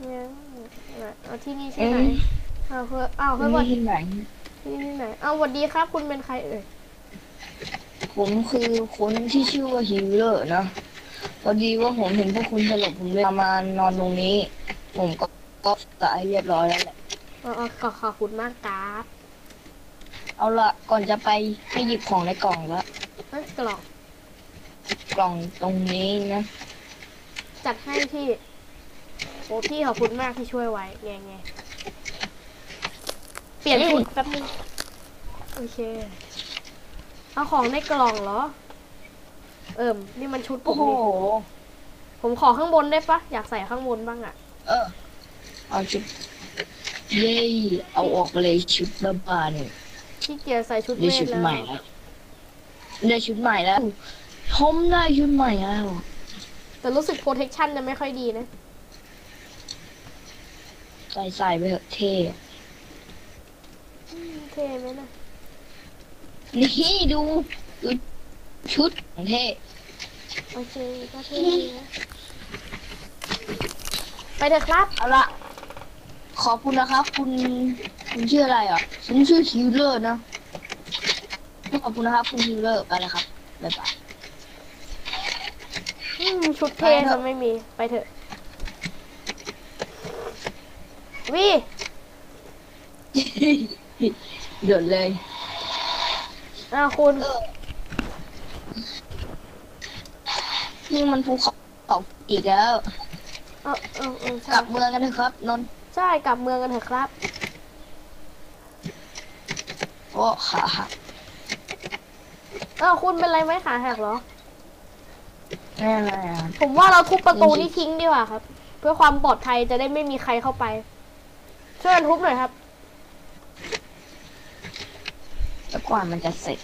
เนี่ยเอาที่นี่ที่ไหนอ้าวเฮ้ยอ้าวเฮ้ยนี่วันที่ไหนที่นี่ที่ไหนอ้าวสวัสดีครับ คุณเป็นใครเอ่ยผมคือคนที่ชื่อว่าฮิวเลอร์นะพอดีว่าผมเห็นพวกคุณสลบผมเลยมานอนตรงนี้ ผมก็ก็ตายเรียบร้อยแล้วแหละอ๋ออ๋อขอขอบคุณมากครับเอาละก่อนจะไปให้หยิบของในกล่องละเอ้ยกล่องกล่องตรงนี้นะ จัดให้พี่โอ้พี่ขอบคุณมากที่ช่วยไว้ไงไงเปลี่ยนชุดแป๊บนึงโอเค เอาของในกล่องเหรอ เอิ่มนี่มันชุดผโอ้มโหนี่ผมขอข้างบนได้ปะอยากใส่ข้างบนบ้างอะเออ เอาชุดเย้เอาออกไปเลยชุดบ้าบาเนี่ยขี้เกียจใส่ชุดได้เวชุทดแล้วใหม่แล้วได้ชุดใหม่แล้วผมได้ชุดใหม่แล้วแต่รู้สึกโปรเทคชั่นจะไม่ค่อยดีนะ ใส่ใส่ไปเถอะเท่อืมเท่ไหมนะนี่ดูดูชุดของเท่โอเคก็เท่ดีนะไปเถอะครับ เอาละขอบคุณนะครับ คุณคุณชื่ออะไรอะฉันชื่อฮิวเลอร์นะขอบคุณนะครับ คุณฮิวเลอร์ไปเลยครับบ๊ายบายอืมชุดเท่ไปเถอะมันไม่มีไปเถอะ วิเดือดเลยอ้าวคุณนี่มันภูเขาเขาอีกแล้ว เออเออเออกใช่ลับเมืองกันเถอะครับนนท์ใช่กลับเมืองกันเถอะครับ โอ้ขาหักอ้าวคุณเป็นไรไหมขาหักเหรอแน่เลยอะผมว่าเราทุบประตูจริงๆนี่ทิ้งดีกว่าครับ เพื่อความปลอดภัยจะได้ไม่มีใครเข้าไป ช่วยกันทุบหน่อยครับ แล้วกว่ามันจะเสร็จ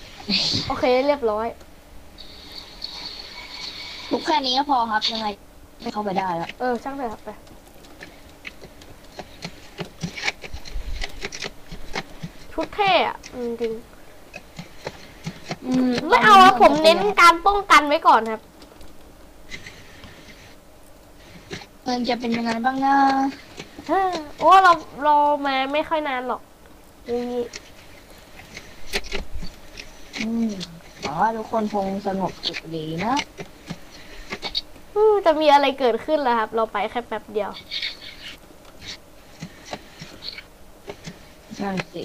โอเคเรียบร้อย ทุกแค่นี้ก็พอครับยังไงไม่เข้าไปได้แล้วเออช่างเถอะครับไปชุดเท่อะอืมจริงอืมไม่เอาอะผมเน้นการป้องกันไว้ก่อนครับ มันจะเป็นยังไงบ้างนะเฮ้ย โอ้เราเรามาไม่ค่อยนานหรอกอย่างนี้อืมหวังว่าทุกคนคงสงบสุขดีนะอืมจะมีอะไรเกิดขึ้นแล้วครับ เราไปแค่แป๊บเดียว นั่นสิ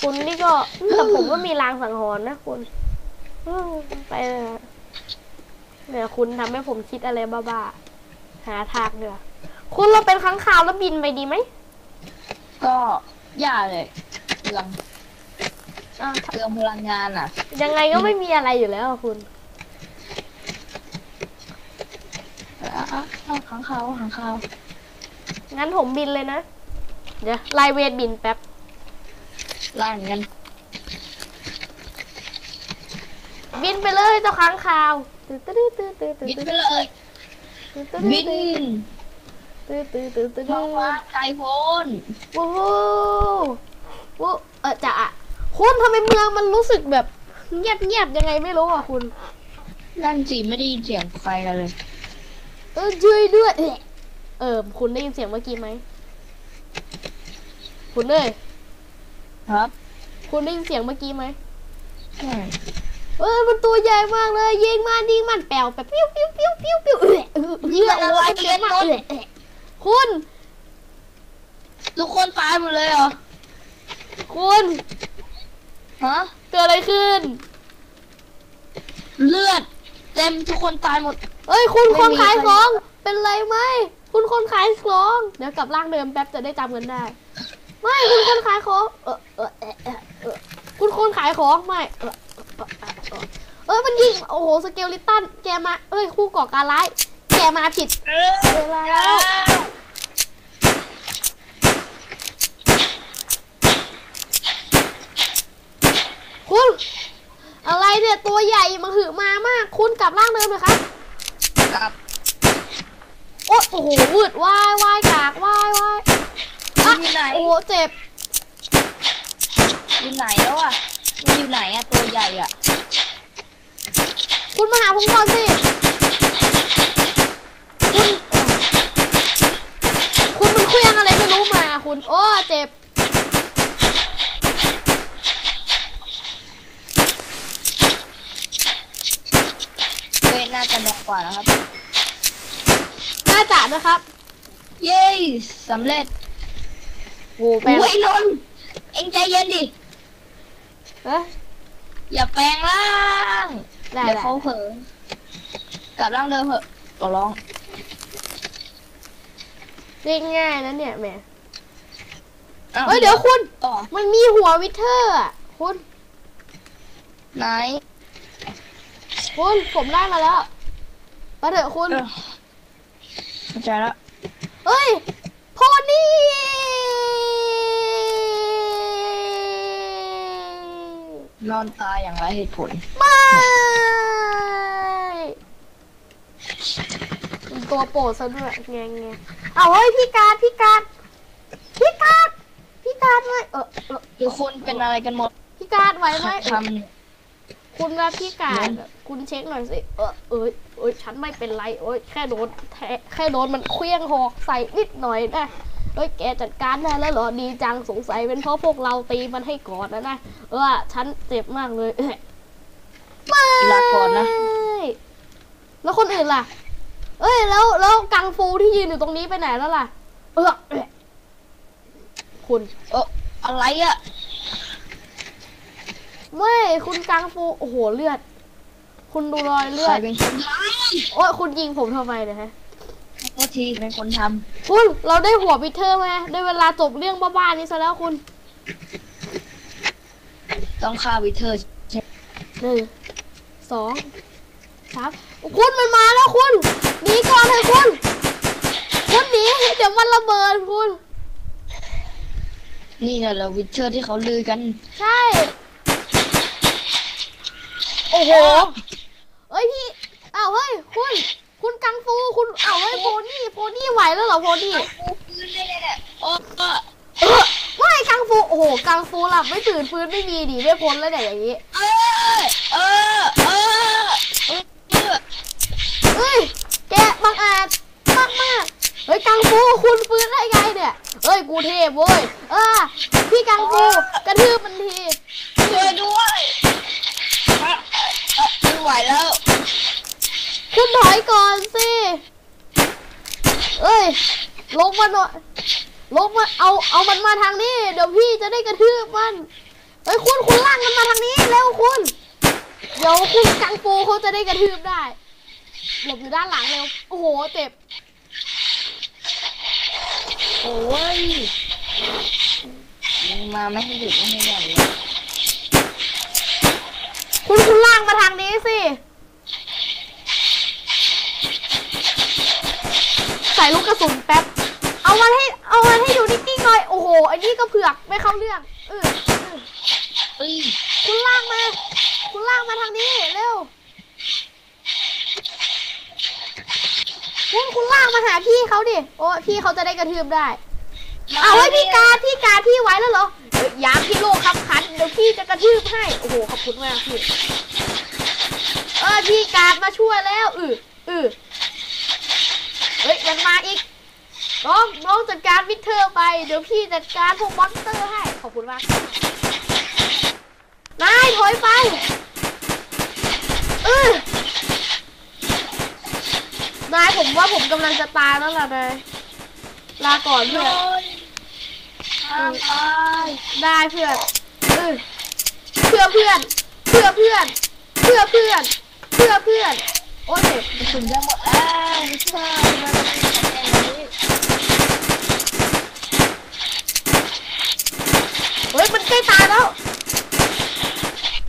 คุณนี่ก็อืมแต่ผมก็มีรางสังหรณ์นะคุณอืมไปเลยฮะเนี่ยคุณทำให้ผมคิดอะไรบ้าๆ หาทางเถอะ คุณเราเป็นค้างคาวแล้วบินไปดีไหมก็อย่าเลยเปลืองอะเปลืองพลังงานอะ ยังไงก็ไม่มีอะไรอยู่แล้วอะคุณอะอะเอาขังเขาขังเขางั้นผมบินเลยนะเดี๋ยวไลน์เวทบินแป๊บล่างกันบินไปเลยเจ้าค้างคาวตื้อตื้อตื้อตื้อตื้อบินตื้อไปเลยตื้อตื้อบิน ตื้อตื้อตื้อตื้อท้องฟ้าไกลโพ้นวู้ฮู้วู้เออจะอะคุณทำไมเมืองมันรู้สึกแบบเงียบเงียบยังไงไม่รู้อะคุณ นั่นสิไม่ได้ยินเสียงใครเลย เออช่วยด้วย เออคุณได้ยินเสียงเมื่อกี้ไหม คุณเอ้ยครับ คุณได้ยินเสียงเมื่อกี้ไหมอืมเออมันตัวใหญ่มากเลยยิงมันยิงมันแปลวแบบปิ้วปิ้วปิ้วปิ้วปิ้วเออเออเยอะโอ้ยเจ็บมากเออเออ คุณ ทุกคนตายหมดเลยเหรอ คุณ ฮะ เกิดอะไรขึ้น เลือด เต็มทุกคนตายหมด เอ้ย คุณไม่คนมีขายใครของ เป็นไรไหม คุณคนขายของ เดี๋ยวกลับร่างเดิมแป๊บจะได้จำกันได้ ไม่ คุณคนขายของ เออเออเออเออเออคุณคนขายของไม่ เออเออเออเออเออมันยิง โอ้โห สเกลลิตัน แกมา เอ้ย คู่ก่อการร้าย แกมาผิดเวลาแล้ว คุณ อะไรเนี่ยตัวใหญ่มาหือมามาก คุณกลับร่างเดิมเลยครับกลับ โอ๊ยโอ้โหวืดว่ายว่ายกากว่ายว่ายมัอะนอยู่ไหน โอ้โหเจ็บ อยู่ไหนแล้วอะมันอยู่ไหนอะตัวใหญ่อะคุณมาหาผมก่อนสิ คุณ คุณโอ้ เจ็บ เว้ยน่าจะแรง กว่านะครับ น่าจะนะครับ เย้สำเร็จโอ้แปลงโอ้ยนนท์เอ็งใจเย็นดิ เอ๊ะอย่าแปลงร่างได้เดี๋ยวได้เขาเผลอกลับร่างเดิมเถอะก็ร้องเรียกง่ายนะเนี่ยแหมอ้าเฮ้ยเดี๋ยวคุณ ต่อมันมีหัววิเทอร์อะคุณ ไหน คุณผมได้มาแล้ว ไปเถอะคุณเออเข้าใจแล้วเฮ้ย โพนี่ นอนตายอย่างไรเหตุผล ไม่เป็นตัวโปรดซะด้วยแงงแงเอาเฮ้ยพี่การดพี่การดพี่การดพี่การดไว้เออเออทุกคนเป็นอะไรกันหมดพี่การดไว้ไหม ท คุณว่าพี่การดนั่นอะคุณเช็คหน่อยสิ เออเอยเอยฉันไม่เป็นไรเอ้ยแค่โดนแทะแค่โดนมันเคลี้ยงหอกใส่นิดหน่อยนะเอ้ยแกจัดการได้แล้วเหรอดีจังสงสัยเป็นเพราะพวกเราตีมันให้ก่อนนะนะเออฉันเจ็บมากเลยเอ้ยไม่ำลาก่อนนะแล้วคนอื่นล่ะ เอ้ยแล้วแล้วกังฟูที่ยืนอยู่ตรงนี้ไปไหนแล้วล่ะ เออเอ้ยคุณเอออะไรอะ ไม่คุณกังฟูโอ้โหเลือด คุณดูรอยเลืใคอรดเป็นคนทโอ้ยคุณยิงผมทำไมเนี่ยฮะำโทษทีเป็นคนทคุณเราได้หัววิเทอร์ไหมได้เวลาจบเรื่องบ้าๆนี้ซะแล้วคุณำต้องฆ่าวิเทอร์ใช่หนึ่งสองสามคุณมันมาแล้วคุณหนีก่อนเลยคุณคุณหนีเดี๋ยวมันระเบิดคุณ นี่น่ะเหรอวิเทอร์ที่เขาลือกัน ใช่ โอ้โห เอ้ยพี่อ้าวเฮ้ยคุณ คุณกังฟูคุณอ้าวเฮ้ยโพนี่โพนี่ไหวแล้วเหรอโพนี่กูปืนได้เลยเนี่ยโอ้เออไม่กังฟูโอ้โหกังฟูหลับไม่ตื่นฟื้นไม่มีดีไม่พ้นแล้วเนี่ยอย่างนี้เออเออเออเอ้ยเฮ้ยแกบังอาจมากมากเฮ้ยกังฟูคุณฟื้นได้ไงเนี่ยเฮ้ยกูเทพเว้ยเออพี่กังฟูกระทืบมันทีช่วยด้วย ไม่ไหวแล้ว คุณถอยก่อนสิ เอ้ย ลงมาหน่อย ลงมา เอา เอามันมาทางนี้ เดี๋ยวพี่จะได้กระทืบมัน เฮ้ยคุณคุณลากมันมาทางนี้เร็วคุณ เดี๋ยวคุณกังฟูเขาจะได้กระทืบได้ หลบอยู่ด้านหลังเร็ว โอ้โห เจ็บ โอ้ยมึงมาไม่ให้หยุดไม่ให้หย่อนเลย คุณคุณลากมาทางนี้สิ ใส่ลูกกระสุนแป๊บ เอามันให้ เอามันให้อยู่นิ่งๆหน่อย โอ้โหอันนี้ก็เผือกไม่เข้าเรื่องเออเออเอ้ยคุณลากมา คุณลากมาทางนี้เร็ว คุณคุณลากมาหาพี่เขาดิ โอ้ พี่เขาจะได้กระทืบได้ เอาไว้พี่การพี่การพี่ไว้แล้วเหรอเอ้ยยามพี่โลกครับขันเดี๋ยวพี่จะกระทืบให้ โอ้โหขอบคุณมากพี่ เออพี่การมาช่วยแล้ว อืออือเฮ้ยมันมาอีกน้องน้องจัดการวิเทอร์ไป เดี๋ยวพี่จัดการพวกมอนสเตอร์ให้ ขอบคุณมากนายถอยไปเออนายผมว่าผมกำลังจะตายแล้วล่ะนาย ลาก่อนเพื่อนนห้ได้เพื่อนเพื่อเพื่อน เพื่อเพื่อน เพื่อเพื่อน เพื่อเพื่อน โอ้ยเจ็บกระสุนจะหมดแล้วไม่ใช่มันจะเป็นแบบนี้เฮ้ยมันใกล้ตายแล้ว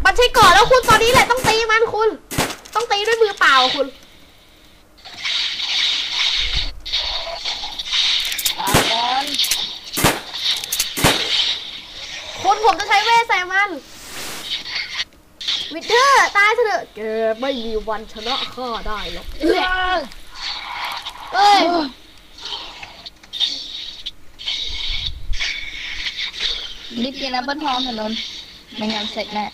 มันใช่ก่อนแล้วคุณตอนนี้แหละต้องตีมันคุณ ต้องตีด้วยมือเปล่าคุณ ตาก่อน คุณผมจะใช้เวทใส่มันวิเทอร์ตายเถอะแกไม่มีวันชนะข้าได้หรอกเอ้ยเอ้ยรีบกินแอปเปิลทองถนนไม่งั้นเสร็จแน่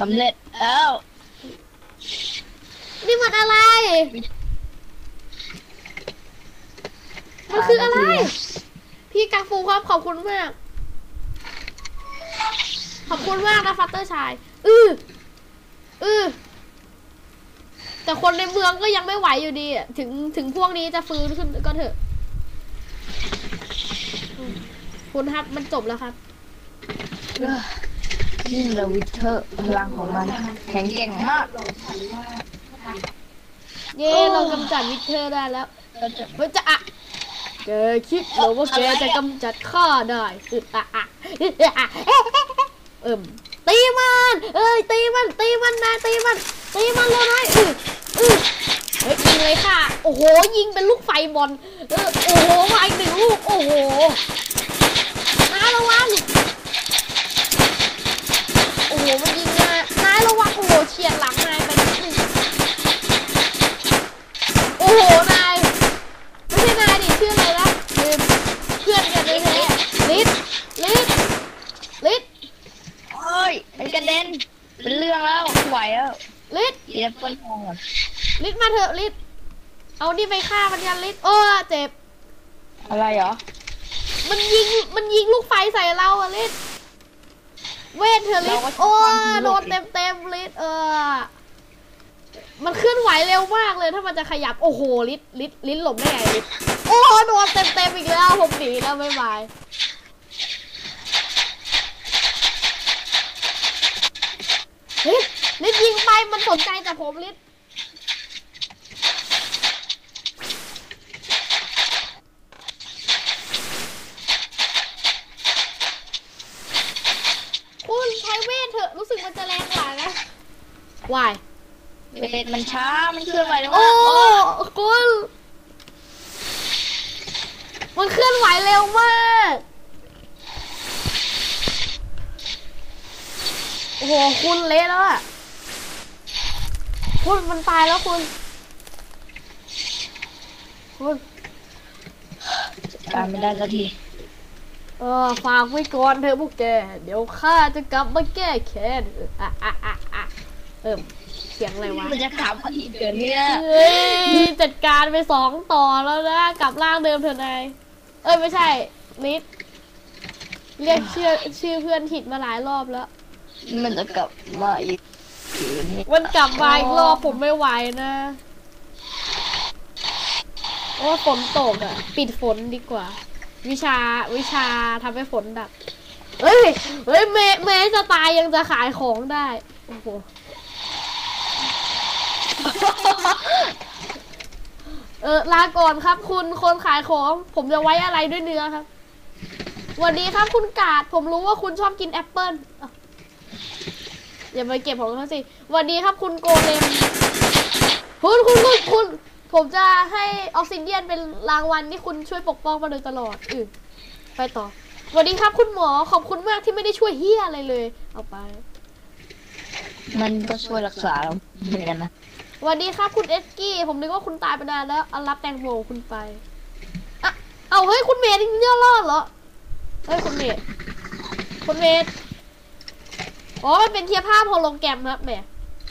สำเร็จแล้วนี่มันอะไร มันคืออะไร พี่กังฟูครับขอบคุณมาก ขอบคุณมากนะฟัตเตอร์ชาย อืออือแต่คนในเมืองก็ยังไม่ไหวอยู่ดีอะถึงถึงพวกนี้จะฟื้นขึ้นก็เถอะอืมคุณครับมันจบแล้วครับนี่แหละวิเทอร์พลังของมัน แข็งแกร่งมาก เย้เรากำจัดวิเทอร์ได้แล้วเราจะเฮ้ยจะอะแกคิดเหรอว่าแกจะกำจัดข้าได้อึดอะอะอึดอะอะ เอิ่มตีมันเอ้ยตีมันตีมันนายตีมันตีมันเลยนายอืออือเฮ้ยยิงเลยค่ะ โอ้โห ยิงเป็นลูกไฟบอลเออโอ้โหมาอีกหนึ่งลูก โอ้โหนายระวัง โอ้โห มันยิงนายนายระวัง โอ้โหเฉียดหลังนายไปนิดนึงโอ้โห นาย ไม่ใช่นายดิชื่ออะไรนะลืมเพื่อนกันเลยแท้ลิศลิศลิศ เอ้ยไอ้กระเด็น เป็นเรื่องแล้ว ไหวแล้วลิศเดี๋ยวเปิ้ลทองก่อนลิศมาเถอะลิศเอานี่ไปฆ่ามันกันลิศโอ้เจ็บ อะไรเหรอ มันยิงมันยิงลูกไฟใส่เราอะลิศเวทเถอะลิศเราก็ชอบโอ้ความสนุกโดนเต็มเต็มๆลิศเออ มันเคลื่อนไหวเร็วมากเลยถ้ามันจะขยับโอ้โหลิศลิศลิศหลบได้ไงลิศโอ้โดนเต็มเต็มๆอีกแล้วผมหนีแล้วบ๊ายบายลิศ ลิศยิงไปมันสนใจแต่ผมลิศคุณใช้เวทเถอะรู้สึกมันจะแรงกว่านะวายเวทมันช้ามันเคลื่อนไหวแล้วโอ้อะคุณมันเคลื่อนไหวเร็วมากโอ้โหคุณเละแล้วอะ คุณมันตายแล้วคุณ คุณตามไม่ได้สักที เออฝากไว้ก่อนเถอะพวกแก เดี๋ยวข้าจะกลับมาแก้แค้นเอออะอะอะอะเอิ่มเสียงอะไรวะมันจะถามว่าอีกเดือนเนี้ยเฮ้ยจัดการไปสองต่อแล้วนะกลับร่างเดิมเถอะนายเอ้ยไม่ใช่นิดเรียกชื่อชื่อเพื่อนผิดมาหลายรอบแล้ว มันจะกลับมาอีกเดือนนี้ มันกลับมาอีกรอบผมไม่ไหวนะเพราะว่าฝนตกอะ ปิดฝนดีกว่า วิชาวิชาทำให้ฝนดับ เฮ้ยเฮ้ยแม้แม้จะตายยังจะขายของได้ โอ้โหเออลาก่อนครับ คุณคนขายของ ผมจะไว้อะไรด้วยเนื้อครับสวัสดีครับคุณกาดผมรู้ว่าคุณชอบกินแอปเปิ้ล อะอย่าไปเก็บของเขาสิสวัสดีครับคุณโกเลมคุณคุณคุณคุณผมจะให้ออกซิเดียนเป็นรางวัลที่คุณช่วยปกป้องมาโดยตลอดอือไปต่อสวัสดีครับคุณหมอขอบคุณมากที่ไม่ได้ช่วยเฮียอะไรเลย เอาไป มันก็ช่วยรักษาเราเหมือนกันนะสวัสดีครับคุณเอสกี้ผมนึกว่าคุณตายไปนานแล้วเอารับแตงโมคุณไปอะเอาเฮ้ยคุณเมย์นี่เนี่ยรอดเหรอเฮ้ยคุณเมย์คุณเมย์ อ๋อ มันเป็นเทียบภาพโฮโลแกรมครับแหม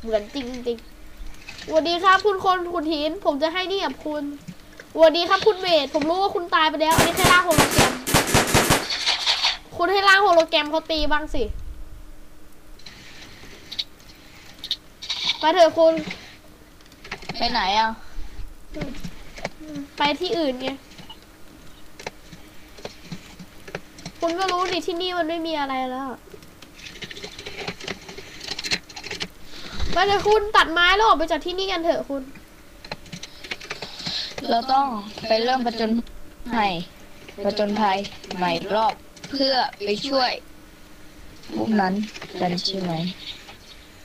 เหมือนจริงจริงสวัสดีครับ คุณคนคุณหิน ผมจะให้นี่กับคุณสวัสดีครับคุณเมย์ผมรู้ว่าคุณตายไปแล้วอันนี้แค่ร่างโฮโลแกรม คุณให้ร่างโฮโลแกรมเขาตีบ้างสิ ไปเถอะคุณ ไปไหนอะ ไปที่อื่นไง คุณก็รู้ดิที่นี่มันไม่มีอะไรแล้ว ไปเถอะคุณตัดไม้แล้วออกไปจากที่นี่กันเถอะคุณ เราต้องไปเริ่มประจนภัยประจนภัยใหม่อีกรอบเพื่อไปช่วยพวกนั้นกันใช่ไหม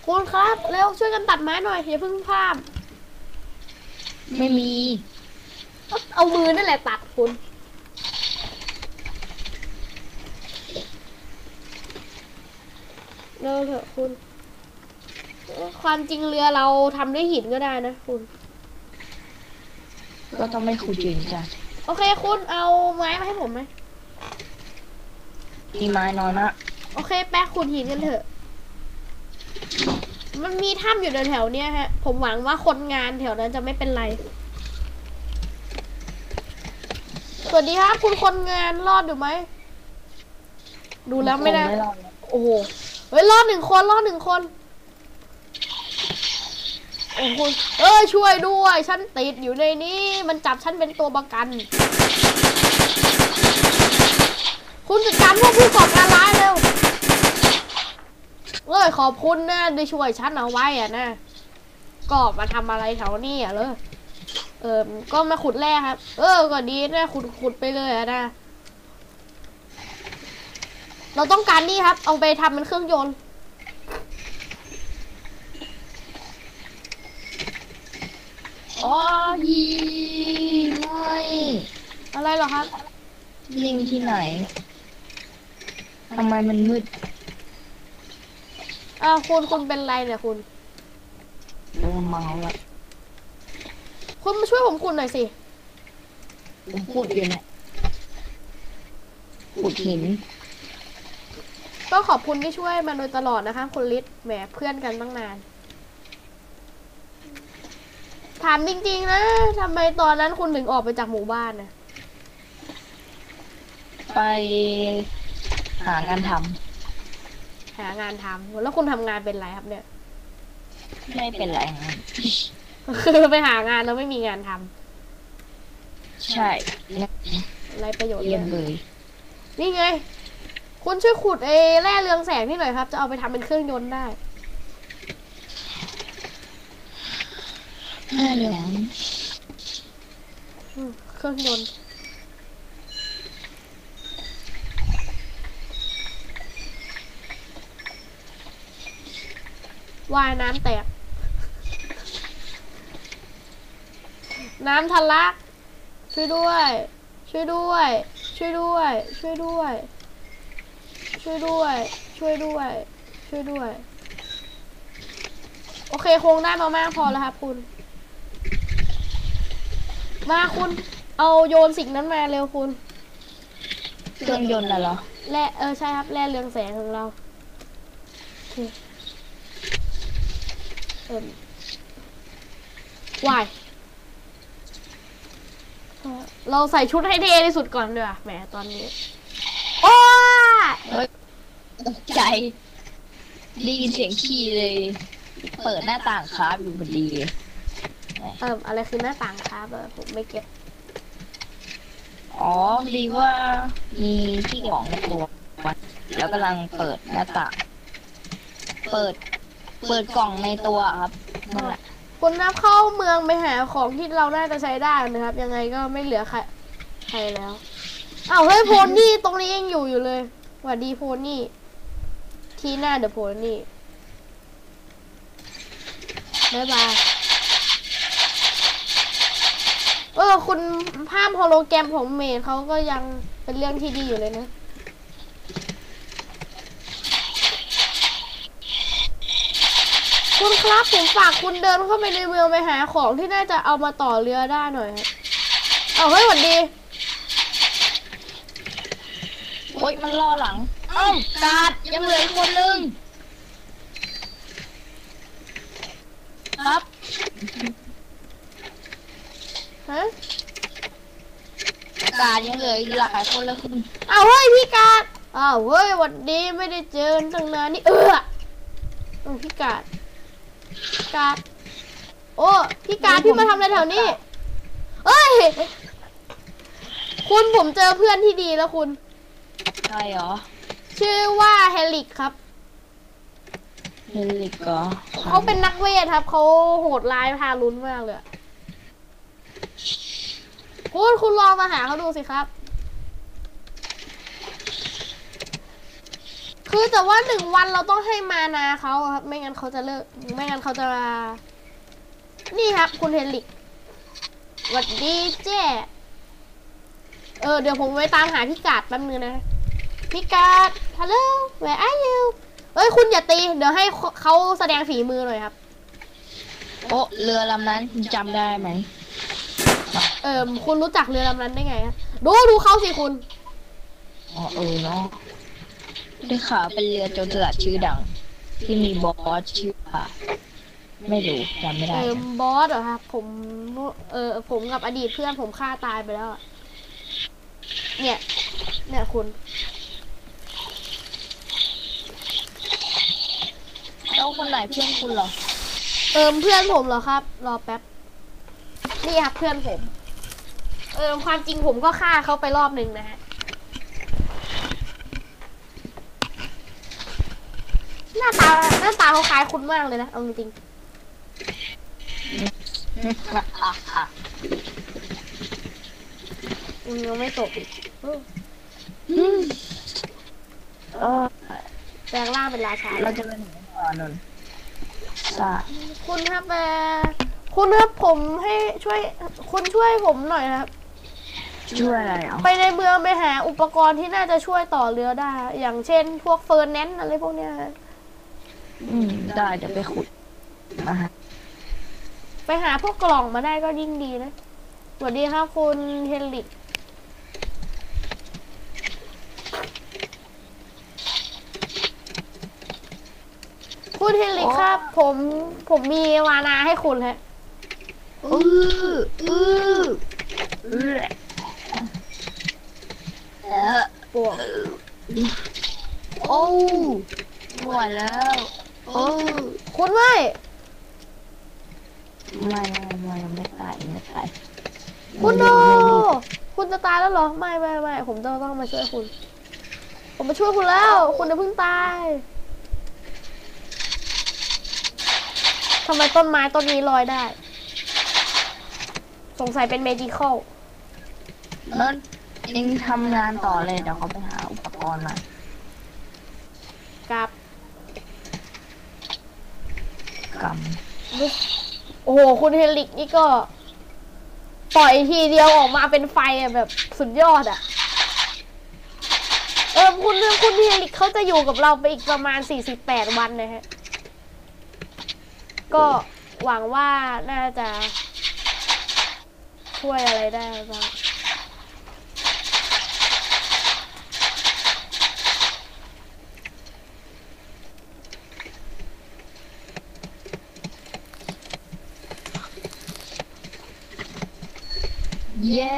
คุณครับ เร็วช่วยกันตัดไม้หน่อยอย่าเพิ่งพลาดไม่มี เอาเอามือนั่นแหละตัดคุณเร็วเถอะคุณ ความจริงเรือเราทำด้วยหินก็ได้นะคุณ ก็ต้องไม่ขุดยืนกันโอเคคุณเอาไม้มาให้ผมไหมมีไม้น้อยมากโอเค แป๊กขุดหินกันเถอะ มันมีถ้ำอยู่แถวๆเนี้ยฮะ ผมหวังว่าคนงานแถวนั้นจะไม่เป็นไร สวัสดีครับคุณคนงานรอดอยู่ไหม ดูแล้วไม่ได้ผรอดแล้วโอ้โห เฮ้ยรอดหนึ่งคนรอดหนึ่งคน โอ้โหเอ้ยช่วยด้วย ฉันติดอยู่ในนี้ มันจับฉันเป็นตัวประกัน คุณจัดการพวกผู้ก่อการร้ายเร็วเอ้ยขอบคุณนะได้ช่วยฉันเอาไว้อะนะ ก็มาทำอะไรแถวนี้อะเลยเออก็มาขุดแร่ครับ เออ ก็ดีนะ ขุดขุดไปเลยอะนะ เราต้องการนี่ครับ เอาไปทำเป็นเครื่องยนต์ อ๋อยีไม่อะไรเหรอครับลิงที่ไหนทำไมมันมืดอ้าวคุณคุณเป็นไรเนี่ยคุณเริ่มเมาแล้วคุณมาช่วยผมขุดหน่อยสิผมพูดอยู่เนี่ยขุดหินก็ขอบคุณที่ช่วยมาโดยตลอดนะคะ คุณลิศแหมเพื่อนกันตั้งนาน ถามจริงๆนะทำไมตอนนั้นคุณถึงออกไปจากหมู่บ้านนะไปหางานทหางานทำแล้วคุณทำงานเป็นอะไรครับเนี่ยำไม่เป็นไรนะคือไปหางานแล้วไม่มีงานทำใช่อะไรประโยชน์เรียนเนี่ยเลยนี่ไง คุณช่วยขุดเอแร่เรืองแสงนี่หน่อยครับ จะเอาไปทำเป็นเครื่องยนต์ได้ แม่เหลืองเครื่องยนต์ว่ายน้ำแตก น้ำทะลัก ช่วยด้วย ช่วยด้วย ช่วยด้วย ช่วยด้วย ช่วยด้วย ช่วยด้วย ช่วยด้วย โอเคคงได้มามากพอแล้วครับคุณ มาคุณเอาโยนสิ่งนั้นมาเร็วคุณเครื่องยนต์น่ะเหรอแร่เออใช่ครับแร่เรืองแสงของเราโอเคเอิ่มวายเอ่อเราใส่ชุดให้เท่ที่สุดก่อนดีกว่าแหมตอนนี้โอ้ยตกใจได้ยินเสียงขี้เลย เปิดหน้าต่างครับอยู่พอดีเลย เอ่ออะไรคือหน้าต่างครับเออผมไม่เก็บ อ๋อดีว่ามีที่ของในตัวแล้วกำลังเปิดหน้าต่างเปิด เปิดกล่องในตัวครับนั่นแหละคุณนับเข้าเมืองไปหาของที่เราน่าจะใช้ได้นะครับ ยังไงก็ไม่เหลือใครใครแล้วอ้าวเฮ้ยโพนี่ตรงนี้ยังอยู่อยู่เลยสวัสดีโพนี่ ที่หน้าเดอะโพนี่บ๊ายบาย เออ คุณภาพโฮโลแกรมของเมดเขาก็ยังเป็นเรื่องที่ดีอยู่เลยนะ คุณครับผมฝากคุณเดินเข้าไปในเมืองไปหาของที่น่าจะเอามาต่อเรือได้หน่อยครับเอาเฮ้ยหวัดดีโอ๊ยมันล่อหลังเอ้ากาดยังเหลืออีกคนนึงครับ ฮะกาดยังเหลืออีกหลายคนแล้วคุณเอาเฮ้ยพี่กาดอ้าวเฮ้ยหวัดดีไม่ได้เจอตั้งนานนี่เออเออพี่กาดกาดโอ้พี่กาดพี่มาทำอะไรแถวนี้เอ้ย คุณผมเจอเพื่อนที่ดีแล้วคุณใช่เหรอ ชื่อว่าเฮลิกครับเฮลิกเหรอเขาเป็นนักเวทครับเขาโหดร้ายทารุณมากเลยอะ คุณคุณลองมาหาเขาดูสิครับ คือแต่ว่าหนึ่งวันเราต้องให้มานาเขาครับ ไม่งั้นเขาจะเลิก ไม่งั้นเขาจะ นี่ครับ คุณเฮลิกหวัดดีเจ้เออเดี๋ยวผมไปตามหาพี่กาดแป๊บนึงนะพี่กาดฮัลโหล where are you เอ้ยคุณอย่าตี เดี๋ยวให้เขาแสดงฝีมือหน่อยครับ โอ้เรือลำนั้นจำได้ไหม เออคุณรู้จักเรือลำนั้นได้ไงฮะดูดูเขาสิคุณอ๋อเออเนาะได้ข่าวเป็นเรือโจรสลัดชื่อดัง ที่มีบอสชื่อว่าไม่รู้จำไม่เอได้อบอสเหรอครับผมเออผมกับอดีตเพื่อนผมฆ่าตายไปแล้วอะเนี่ย เนี่ยคุณ แล้วคนไหนเพื่อนคุณเหรอ เอิมเพื่อนผมเหรอครับ รอแป๊บ นี่ครับเพื่อนผม เอิมความจริงผมก็ฆ่าเขาไปรอบหนึ่งนะฮะ หน้าตาหน้าตาเขาคล้ายคุณมากเลยนะเอาจริงๆอืมยังไม่จบอีกอืมเออแปลงร่างเป็นราชาเราจะไปไหนก่อนนนท์สาคุณครับเอ่อคุณครับผมให้ช่วย คุณช่วยผมหน่อยนะครับ ช่วยอะไรอะไปในเมืองไปหาอุปกรณ์ที่น่าจะช่วยต่อเรือได้ อย่างเช่น พวกเฟิร์นแนนอะไรพวกเนี้ยฮะอืมได้เดี๋ยวไปขุดมาฮะไปหาพวกกล่องมาได้ก็ยิ่งดีนะสวัสดีครับคุณเฮนริกคุณเฮนริกครับ ผมผมมีวานาให้คุณฮะ อืออืออือเออ ปวก โอ้ ไหวแล้ว โอ้คุณไม่ไม่ไม่ไม่ไม่ตายไม่ตายคุณโนคุณจะตายแล้วเหรอ ไม่ไม่ไม่ผมต้องต้องมาช่วยคุณ ผมมาช่วยคุณแล้ว คุณจะเพิ่งตายทำไมต้นไม้ต้นนี้ลอยได้ สงสัยเป็นเมจิคอลนั่นเองทำงานต่อเลยเดี๋ยวเขาไปหาอุปกรณ์มา กับ กรรม โอ้โห คุณเฮลิกนี่ก็ ปล่อยทีเดียวออกมาเป็นไฟอะแบบสุดยอดอะ เออคุณคุณเฮลิกเขาจะอยู่กับเราไปอีกประมาณ 48 วันนะฮะ ก็หวังว่าน่าจะช่วยอะไรได้บ้าง เย้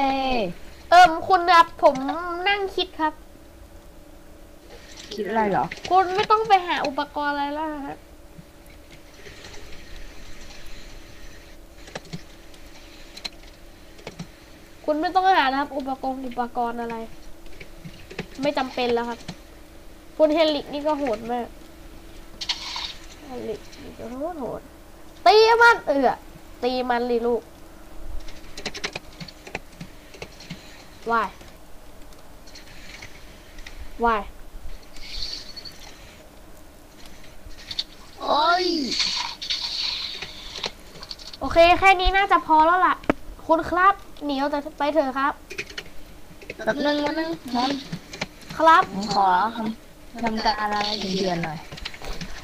เอิมคุณครับผมนั่งคิดครับ คิดอะไรเหรอ คุณไม่ต้องไปหาอุปกรณ์อะไรแล้วนะฮะคุณไม่ต้องหานะครับ อุปกรณ์อุปกรณ์อะไร ไม่จำเป็นแล้วครับ คุณเฮลิกนี่ก็โหดมากเฮลิกนี่ก็โหดโหดตีมันเออตีมันเลยลูก วายวายโอ้ยโอเค แค่นี้น่าจะพอแล้วล่ะ คุณครับหนีออกจากไปเถอะครับแป๊บนึงมานึงนอนครับ ผมขอทำทำการอะไรถึงเดือนหน่อย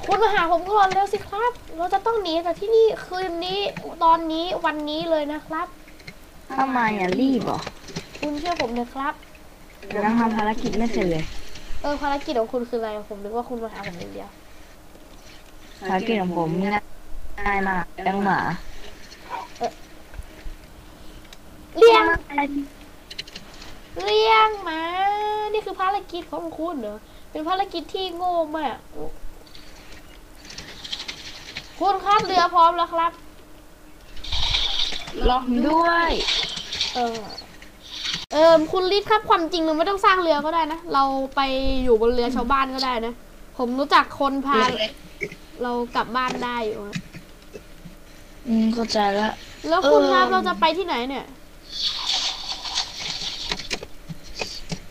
คุณมาหาผมก่อนเร็วสิครับ เราจะต้องหนีจากที่นี่คืนนี้ตอนนี้วันนี้เลยนะครับ ทำไมอะรีบเหรอ คุณเชื่อผมเถอะครับยังทำภารกิจไม่เสร็จเลยเออภารกิจของคุณคืออะไรผมนึกว่าคุณมาหาผมอย่างเดียวภารกิจของผมง่ายมากเลี้ยงหมาเลี้ยงเลี้ยงหมา นี่คือภารกิจของคุณเหรอเป็นภารกิจที่โง่มากคุณครับเรือพร้อมแล้วครับ ลองด้วย เออ เออคุณลิศครับความจริงเราไม่ต้องสร้างเรือก็ได้นะ เราไปอยู่บนเรือชาวบ้านก็ได้นะ ผมรู้จักคนพาเรากลับบ้านได้อยู่อะอืมเข้าใจแล้วแล้วคุณครับเออเราจะไปที่ไหนเนี่ย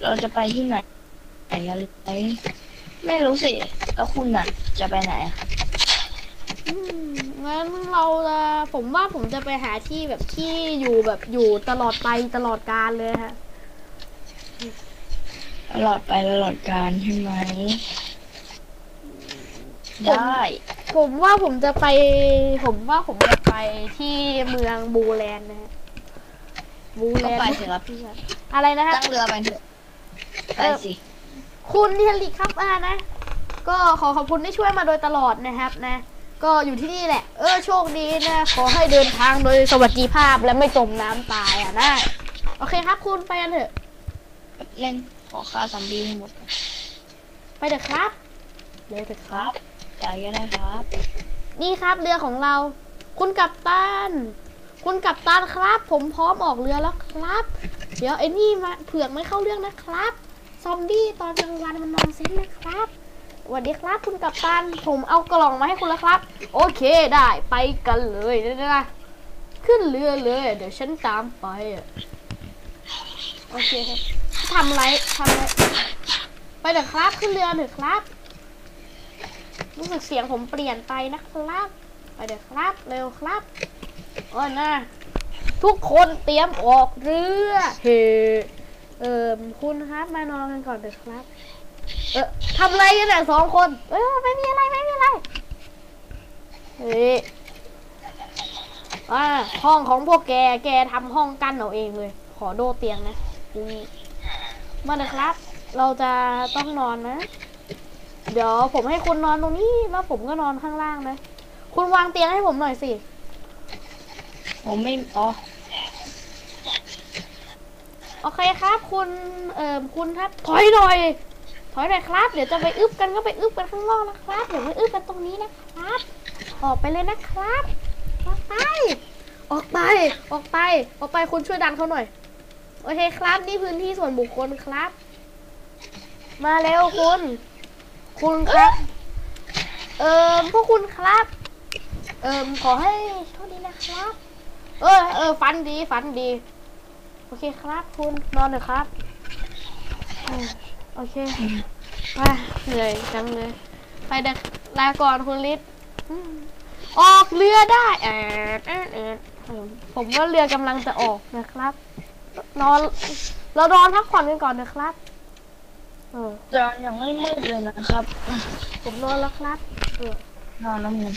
เราจะไปที่ไหนไหนกันไปไม่รู้สิ แล้วคุณน่ะ จะไปไหนอะอืม งั้นเราจะผมว่าผมจะไปหาที่แบบที่อยู่แบบอยู่ตลอดไปตลอดกาลเลยฮะตลอดไปตลอดการใช่ไหมได้ ผมว่าผมจะไป ผมว่าผมจะไปที่เมืองบูแลนด์นะฮะบูแลก็นด์ไปสิครับอะไรนะฮะตั้งเรือไปเถอะไปสิ คุณเฮลิครับอ่านะ ก็ขอขอบคุณที่ช่วยมาโดยตลอดนะครับนะ ก็อยู่ที่นี่แหละ เออโชคดีนะ ขอให้เดินทางโดยสวัสดิภาพและไม่จมน้ำตายอะนะโอเคครับคุณไปกันเถอะ เล่นขอค่าซอมบี้ให้หมด ไปเถอะครับเร็วเถอะคครับรับจ่ายก็ได้ครับ นี่ครับเรือของเรา คุณกัปตัน คุณกัปตันครับ ผมพร้อมออกเรือแล้วครับ เดี๋ยวไอ้นี่มาเผือกไม่เข้าเรื่องนะครับ ซอมบี้ตอนกลางวันมันนอนเซ็นนะครับ สวัสดีครับคุณกัปตัน ผมเอากล่องมาให้คุณแล้วครับ โอเคได้ไปกันเลยนะนะขึ้นเรือเลย เดี๋ยวฉันตามไปโอเคครับทำไรทำไรไปเถอะครับขึ้นเรือเถอะครับ รู้สึกเสียงผมเปลี่ยนไปนะครับ ไปเดี๋ยวครับเร็วครับโอ้ยนะทุกคนเตรียมออกเรือ เฮเออคุณครับมานอนกันก่อนเถอะครับ เออทำอะไรกันเนี่ยสองคน เออไม่มีอะไรไม่มีอะไรเฮ้ยอ่าห้องของพวกแกแกทำห้องกั้นเอาเองเลย ขอโดเตียงนะนี่มาเลยครับ เราจะต้องนอนนะ เดี๋ยวผมให้คุณนอนตรงนี้แล้วผมก็นอนข้างล่างนะคุณวางเตียงให้ผมหน่อยสิ ผมไม่ อ๋อ โอเคครับ คุณ เอ่อ คุณครับ ถอยหน่อย ถอยหน่อยครับ เดี๋ยวจะไปอึบกันก็ไปอึบกันข้างนอกนะครับเดี๋ยวไม่อึบกันตรงนี้นะครับ ออกไปเลยนะครับ ออกไป ออกไป ออกไป ออกไปคุณช่วยดันเขาหน่อย โอเคครับนี่พื้นที่ส่วนบุคคลครับ มาเร็วคุณ คุณครับ เอ่อพวกคุณครับ เอ่อขอให้โชคดีนะครับ เออเออฝันดีฝันดี โอเคครับ คุณนอนเถอะครับ โอเคไปเหนื่อยจังเลย ไปเด็กลาก่อนคุณลิศอืมออกเรือได้แอดแอดแอดเออผมว่าเรือกำลังจะออกนะครับ นอน เรานอนพักผ่อนกันก่อนนะครับเออจอนยังไม่มืดเลยนะครับ ผมนอนแล้วครับเออนอนน้ำเงิน